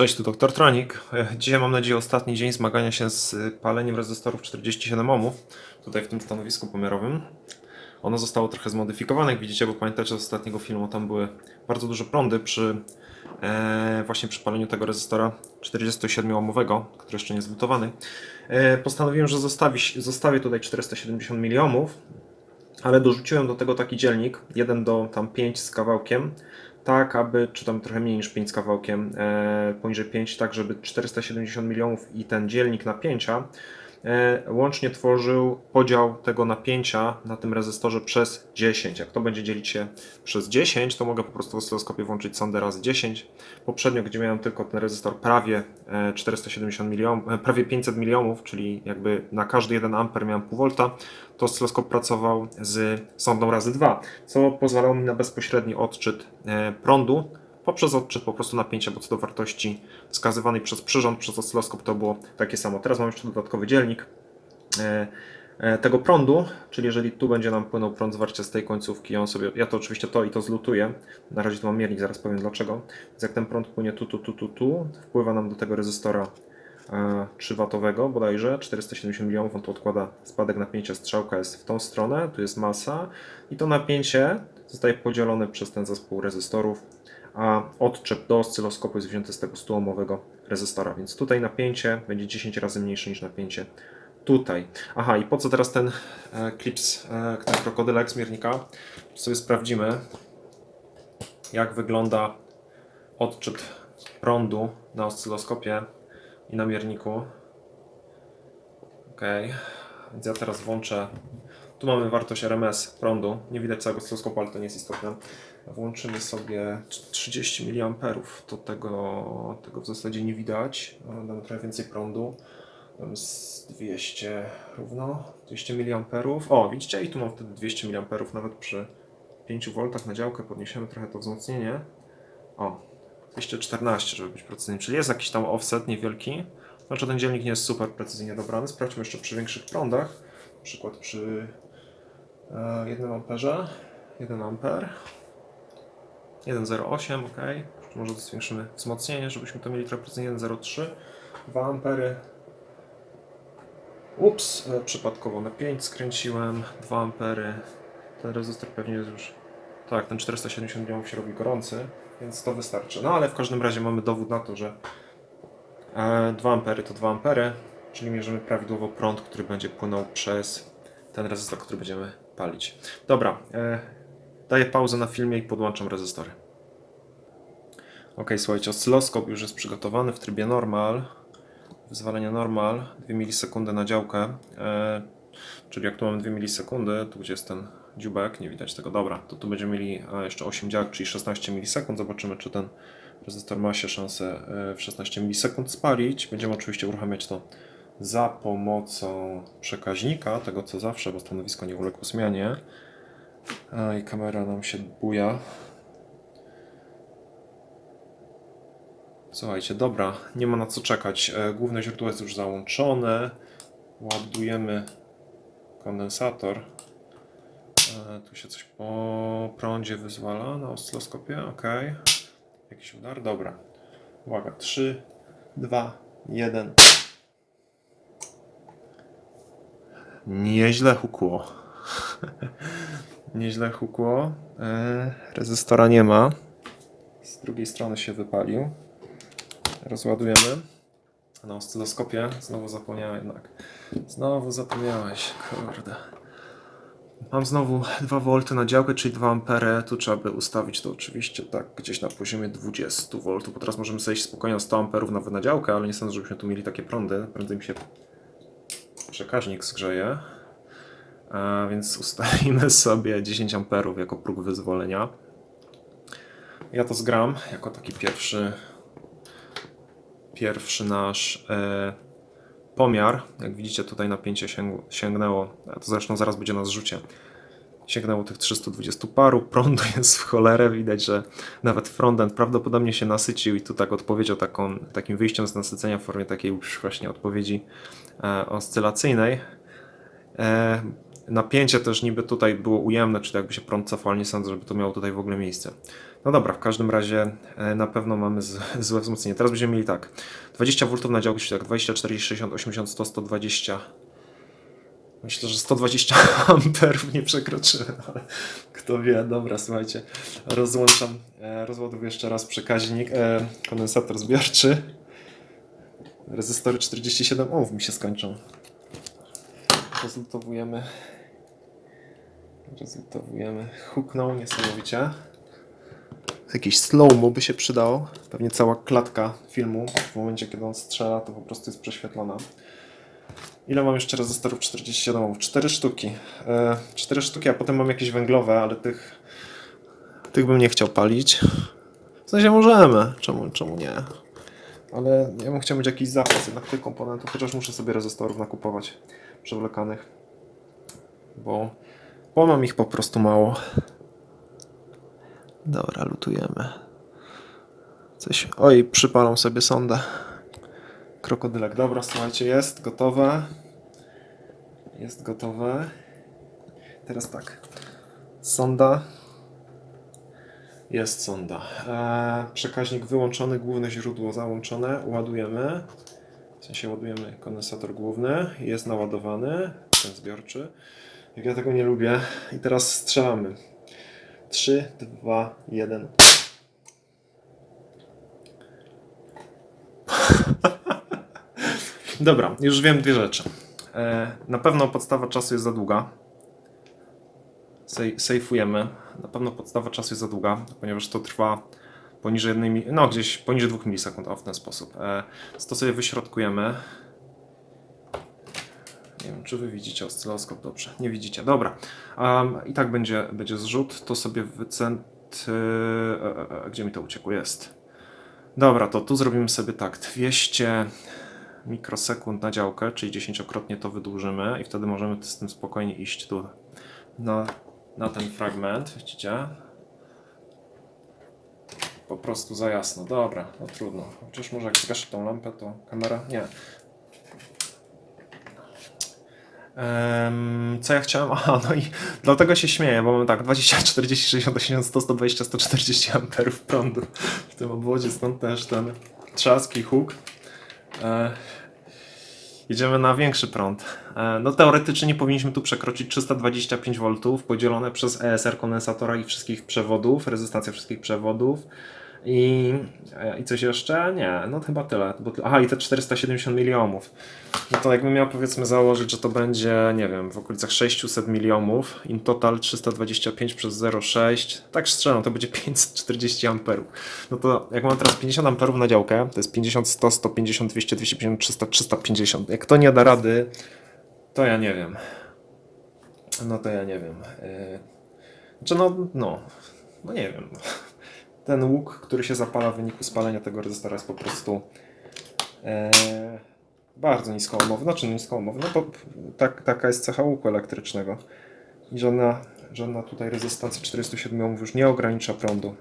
Cześć, tu Dr. Tronik. Dzisiaj mam nadzieję ostatni dzień zmagania się z paleniem rezystorów 47 ohmów, tutaj w tym stanowisku pomiarowym. Ono zostało trochę zmodyfikowane, jak widzicie, bo pamiętacie z ostatniego filmu, tam były bardzo duże prądy przy e, właśnie przy paleniu tego rezystora 47 ohmowego, który jeszcze nie jest zlutowany. E, postanowiłem, że zostawi, zostawię tutaj 470 mA, ale dorzuciłem do tego taki dzielnik, 1 do tam 5 z kawałkiem, tak aby, czy tam trochę mniej niż 5 z kawałkiem, e, poniżej 5, tak żeby 470 milionów i ten dzielnik napięcia łącznie tworzył podział tego napięcia na tym rezystorze przez 10. Jak to będzie dzielić się przez 10, to mogę po prostu w oscyloskopie włączyć sondę razy 10. Poprzednio, gdzie miałem tylko ten rezystor prawie e, 470 milionów, e, prawie 500 milionów, czyli jakby na każdy 1 amper miałem pół volta, to oscyloskop pracował z sondą razy 2, co pozwalało mi na bezpośredni odczyt e, prądu poprzez odczyt po prostu napięcia, bo co do wartości wskazywanej przez przyrząd, przez oscyloskop to było takie samo. Teraz mam jeszcze dodatkowy dzielnik e, e, tego prądu, czyli jeżeli tu będzie nam płynął prąd zwarcia z tej końcówki, on sobie, ja to oczywiście to i to zlutuję, na razie tu mam miernik, zaraz powiem dlaczego, więc jak ten prąd płynie tu, tu, tu, tu, tu, wpływa nam do tego rezystora 3W bodajże, 470 milionów, on tu odkłada spadek napięcia, strzałka jest w tą stronę, tu jest masa i to napięcie zostaje podzielone przez ten zespół rezystorów, a odczep do oscyloskopu jest wzięty z tego 100-ohmowego rezystora, więc tutaj napięcie będzie 10 razy mniejsze niż napięcie tutaj. Aha, i po co teraz ten e, klips, e, ten krokodylek z miernika? Sobie sprawdzimy, jak wygląda odczyt prądu na oscyloskopie i na mierniku. Ok, więc ja teraz włączę. Tu mamy wartość RMS prądu. Nie widać całego oscyloskopu, ale to nie jest istotne. Włączymy sobie 30 mA. To tego, tego w zasadzie nie widać. Damy trochę więcej prądu. Z 200 równo. 200 mA. O, widzicie? I tu mam wtedy 200 mA nawet przy 5 V na działkę. Podniesiemy trochę to wzmocnienie. O, 214, żeby być precyzyjny. Czyli jest jakiś tam offset niewielki. Znaczy ten dzielnik nie jest super precyzyjnie dobrany. Sprawdźmy jeszcze przy większych prądach. Na przykład przy e, 1 amperze. 1 amper. 1,08, ok. Może zwiększymy wzmocnienie, żebyśmy to mieli trochę precyzyjnie. 1,03. 2 ampery. Ups, e, przypadkowo na 5 skręciłem. 2 ampery. Ten rezystor pewnie jest już tak, ten 470 milionów się robi gorący, więc to wystarczy. No ale w każdym razie mamy dowód na to, że e, 2 ampery to 2 ampery, czyli mierzymy prawidłowo prąd, który będzie płynął przez ten rezystor, który będziemy palić. Dobra, e, daję pauzę na filmie i podłączam rezystory. Ok, słuchajcie, oscyloskop już jest przygotowany w trybie normal. Wyzwalenie normal, 2 milisekundy na działkę. E, czyli jak tu mamy 2 milisekundy, tu gdzie jest ten dziubek, nie widać tego, dobra, to tu będziemy mieli jeszcze 8 działek, czyli 16 milisekund. Zobaczymy, czy ten rezystor ma się szansę e, w 16 milisekund spalić. Będziemy oczywiście uruchamiać to za pomocą przekaźnika, tego co zawsze, bo stanowisko nie uległo zmianie. A, I kamera nam się buja. Słuchajcie, dobra, nie ma na co czekać. E, Główne źródło jest już załączone. Ładujemy kondensator. E, Tu się coś po prądzie wyzwala na oscyloskopie. Ok. Jakiś udar? Dobra. Uwaga. 3, 2, 1. Nieźle hukło. Nieźle hukło. E, rezystora nie ma. Z drugiej strony się wypalił. Rozładujemy. Na oscyloskopie znowu zapomniałem jednak. Znowu zapomniałeś, kurde. Mam znowu 2 V na działkę, czyli 2 A. Tu trzeba by ustawić to oczywiście tak gdzieś na poziomie 20 V, bo teraz możemy zejść spokojnie o 100 A nawet na działkę, ale nie sądzę, żebyśmy tu mieli takie prądy. Prędzej mi się przekaźnik zgrzeje. Więc ustawimy sobie 10 A jako próg wyzwolenia. Ja to zgram jako taki pierwszy pierwszy nasz e, pomiar. Jak widzicie, tutaj napięcie sięg sięgnęło, to zresztą zaraz będzie na zrzucie. Sięgnęło tych 320 paru, prądu jest w cholerę, widać, że nawet frontend prawdopodobnie się nasycił i tu tak odpowiedział taką, takim wyjściem z nasycenia w formie takiej właśnie odpowiedzi e, oscylacyjnej. Napięcie też niby tutaj było ujemne, czyli jakby się prąd cofał, nie sądzę, żeby to miało tutaj w ogóle miejsce. No dobra, w każdym razie e, na pewno mamy z, złe wzmocnienie. Teraz będziemy mieli tak, 20 V na działkę, czyli tak 20, 40, 60, 80, 100, 120. Myślę, że 120 amperów nie przekroczymy, ale kto wie. Dobra, słuchajcie, rozłączam, e, rozładowuję jeszcze raz przekaźnik, e, kondensator zbiorczy. Rezystory 47 ohmów mi się skończą. Rezultowujemy. Rezultowujemy. Huknął niesamowicie. Jakiś slow-mo by się przydało. Pewnie cała klatka filmu w momencie, kiedy on strzela, to po prostu jest prześwietlona. Ile mam jeszcze rezystorów 47 ohmów? 4 sztuki. E, 4 sztuki, a potem mam jakieś węglowe, ale tych tych bym nie chciał palić. W sensie możemy, czemu, czemu nie? Ale ja bym chciał mieć jakiś zapas jednak tych komponentów, chociaż muszę sobie rezystorów nakupować przewlekanych. Bo, bo mam ich po prostu mało. Dobra, lutujemy. Coś. Oj, przypalam sobie sondę. Krokodylek. Dobra, słuchajcie, jest gotowe. Jest gotowe. Teraz tak. Sonda. Jest sonda. Eee, przekaźnik wyłączony, główne źródło załączone. Ładujemy. Sensie ładujemy kondensator główny. Jest naładowany, ten zbiorczy. Jak ja tego nie lubię. I teraz strzelamy. 3, 2, 1. Dobra, już wiem dwie rzeczy. E, na pewno podstawa czasu jest za długa. Sej, sejfujemy. Na pewno podstawa czasu jest za długa, ponieważ to trwa poniżej jednej, mi- no gdzieś poniżej 2 milisekund, o w ten sposób. E, to sobie wyśrodkujemy. Nie wiem, czy wy widzicie oscyloskop dobrze. Nie widzicie, dobra. Um, I tak będzie, będzie zrzut. To sobie wycent... E, e, e, gdzie mi to uciekło? Jest. Dobra, to tu zrobimy sobie tak. 200 mikrosekund na działkę, czyli dziesięciokrotnie to wydłużymy i wtedy możemy z tym spokojnie iść tu na, na ten fragment, widzicie? Po prostu za jasno. Dobra, no trudno. Chociaż może jak zgaszę tą lampę, to kamera... Nie. Em, co ja chciałem? Aha, no i dlatego się śmieję, bo mamy tak 20, 40, 60, 80, 100, 120, 140 amperów prądu w tym obwodzie, stąd też ten trzask i huk. E, Jedziemy na większy prąd. E, No teoretycznie nie powinniśmy tu przekroczyć 325 V podzielone przez ESR kondensatora i wszystkich przewodów, rezystancja wszystkich przewodów. I, e, I coś jeszcze? Nie, no chyba tyle. Aha, i te 470 milionów. No to jakbym miał powiedzmy założyć, że to będzie, nie wiem, w okolicach 600 milionów, in total 325 przez 0,6, tak strzelam, to będzie 540 amperów. No to jak mam teraz 50 amperów na działkę, to jest 50, 100, 150, 200, 250, 300, 350. Jak to nie da rady, to ja nie wiem. No to ja nie wiem. Yy, Znaczy no, no, no nie wiem. Ten łuk, który się zapala w wyniku spalenia tego rezystora jest po prostu e, bardzo niskoohmowy. Znaczy niskoohmowy, no bo tak, taka jest cecha łuku elektrycznego. I żadna, żadna tutaj rezystancja 47 ohmów już nie ogranicza prądu.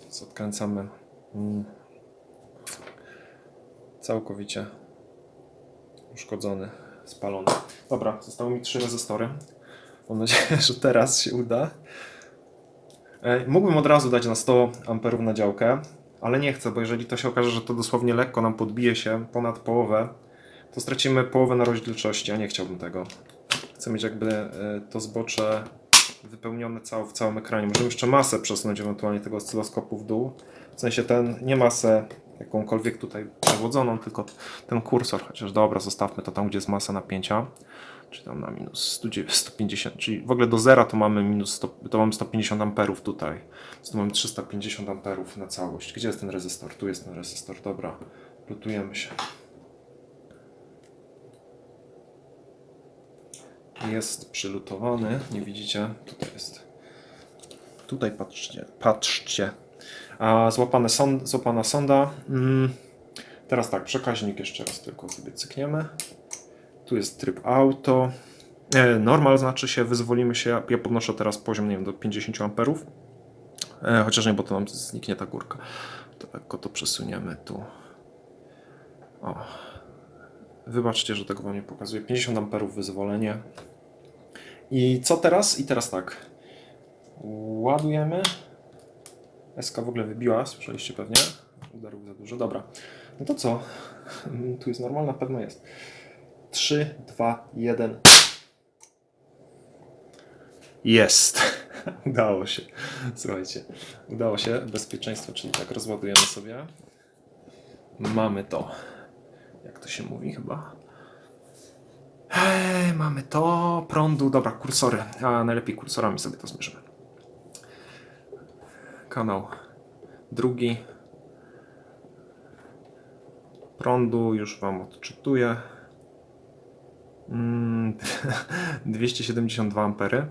Więc odkręcamy mm, całkowicie uszkodzony, spalony. Dobra, zostały mi trzy rezystory. Mam nadzieję, że teraz się uda. E, Mógłbym od razu dać na 100 amperów na działkę, ale nie chcę, bo jeżeli to się okaże, że to dosłownie lekko nam podbije się ponad połowę, to stracimy połowę na rozdzielczości, a nie chciałbym tego. Chcę mieć jakby e, to zbocze wypełnione cał, w całym ekranie. Możemy jeszcze masę przesunąć ewentualnie tego oscyloskopu w dół. W sensie ten, nie masę jakąkolwiek tutaj przewodzoną, tylko ten kursor, chociaż dobra, zostawmy to tam, gdzie jest masa napięcia. Czyli tam na minus 109 150, czyli w ogóle do zera to mamy minus 100, to mamy 150 amperów tutaj. Więc tu mamy 350 amperów na całość. Gdzie jest ten rezystor? Tu jest ten rezystor, dobra. Lutujemy się. Jest przylutowany, nie widzicie? Tutaj jest. Tutaj patrzcie, patrzcie. A złapane son, złapana sonda. Mm. Teraz tak, przekaźnik jeszcze raz tylko sobie cykniemy. Tu jest tryb auto. E, normal znaczy się, wyzwolimy się. Ja, podnoszę teraz poziom, nie wiem, do 50 amperów. E, chociaż nie, bo to nam zniknie ta górka. To lekko to przesuniemy tu. O. Wybaczcie, że tego wam nie pokazuję. 50 amperów wyzwolenie. I co teraz? I teraz tak. Ładujemy. SK w ogóle wybiła, słyszeliście pewnie. Udarł za dużo. Dobra. No to co? Tu jest normalna, pewno jest. 3, 2, 1. Jest. Udało się. Słuchajcie, udało się. Bezpieczeństwo, czyli tak rozładujemy sobie. Mamy to. Jak to się mówi chyba? Ej, mamy to. Prądu. Dobra, kursory. A najlepiej kursorami sobie to zmierzymy. Kanał drugi. Prądu już Wam odczytuję. Mm, 272 ampery.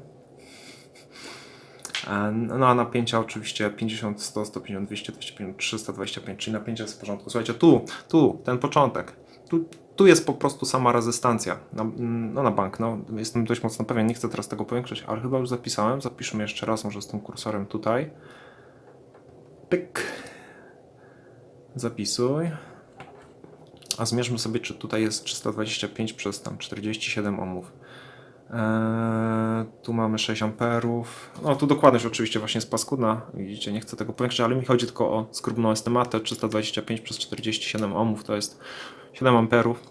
E, No a napięcia oczywiście 50, 100, 150, 200, 250, 325, czyli napięcie jest w porządku. Słuchajcie, tu, tu, ten początek. Tu, tu jest po prostu sama rezystancja. Na, no na bank, no jestem dość mocno pewien, nie chcę teraz tego powiększyć, ale chyba już zapisałem. Zapiszmy jeszcze raz, może z tym kursorem tutaj. Pyk. Zapisuj. A zmierzmy sobie, czy tutaj jest 325 przez tam 47 ohmów. Eee, tu mamy 6 amperów. No tu dokładność oczywiście właśnie jest paskudna. Widzicie, nie chcę tego powiększyć, ale mi chodzi tylko o skromną estymatę. 325 przez 47 ohmów to jest 7 amperów.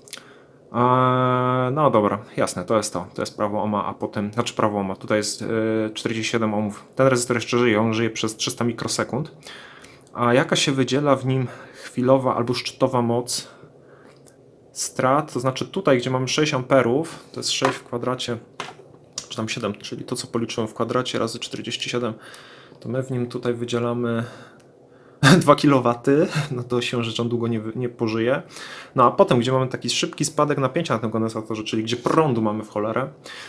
Eee, no dobra, jasne, to jest to. To jest prawo ohma, a potem, znaczy prawo ohma. Tutaj jest e, 47 ohmów. Ten rezystor jeszcze żyje, on żyje przez 300 mikrosekund. A jaka się wydziela w nim chwilowa albo szczytowa moc strat, to znaczy tutaj, gdzie mamy 6 amperów, to jest 6 w kwadracie, czy tam 7, czyli to, co policzyłem w kwadracie razy 47, to my w nim tutaj wydzielamy 2 kW, no to się rzeczą długo nie, nie pożyje. No a potem, gdzie mamy taki szybki spadek napięcia na tym kondensatorze, czyli gdzie prądu mamy w cholerę,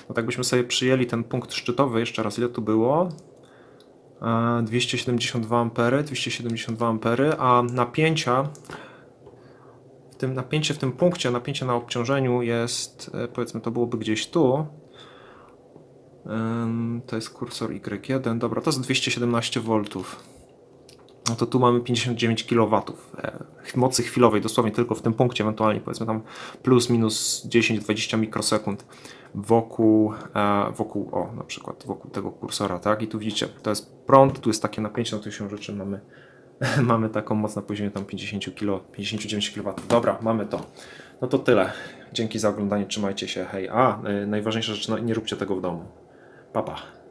no tak byśmy sobie przyjęli ten punkt szczytowy, jeszcze raz, ile tu było? E, 272 ampery, 272 ampery, a napięcia tym napięcie w tym punkcie, napięcie na obciążeniu jest, e, powiedzmy, to byłoby gdzieś tu. To jest kursor Y1, dobra, to jest 217 V. No to tu mamy 59 kW e, mocy chwilowej, dosłownie tylko w tym punkcie, ewentualnie powiedzmy tam plus minus 10-20 mikrosekund wokół, e, wokół, o na przykład wokół tego kursora, tak? I tu widzicie, to jest prąd, tu jest takie napięcie, no tu się rzeczy mamy mamy taką moc na poziomie tam 50 kilo, 59 kW. Dobra, mamy to. No to tyle. Dzięki za oglądanie, trzymajcie się, hej. A, y, najważniejsza rzecz, no, nie róbcie tego w domu. Pa, pa.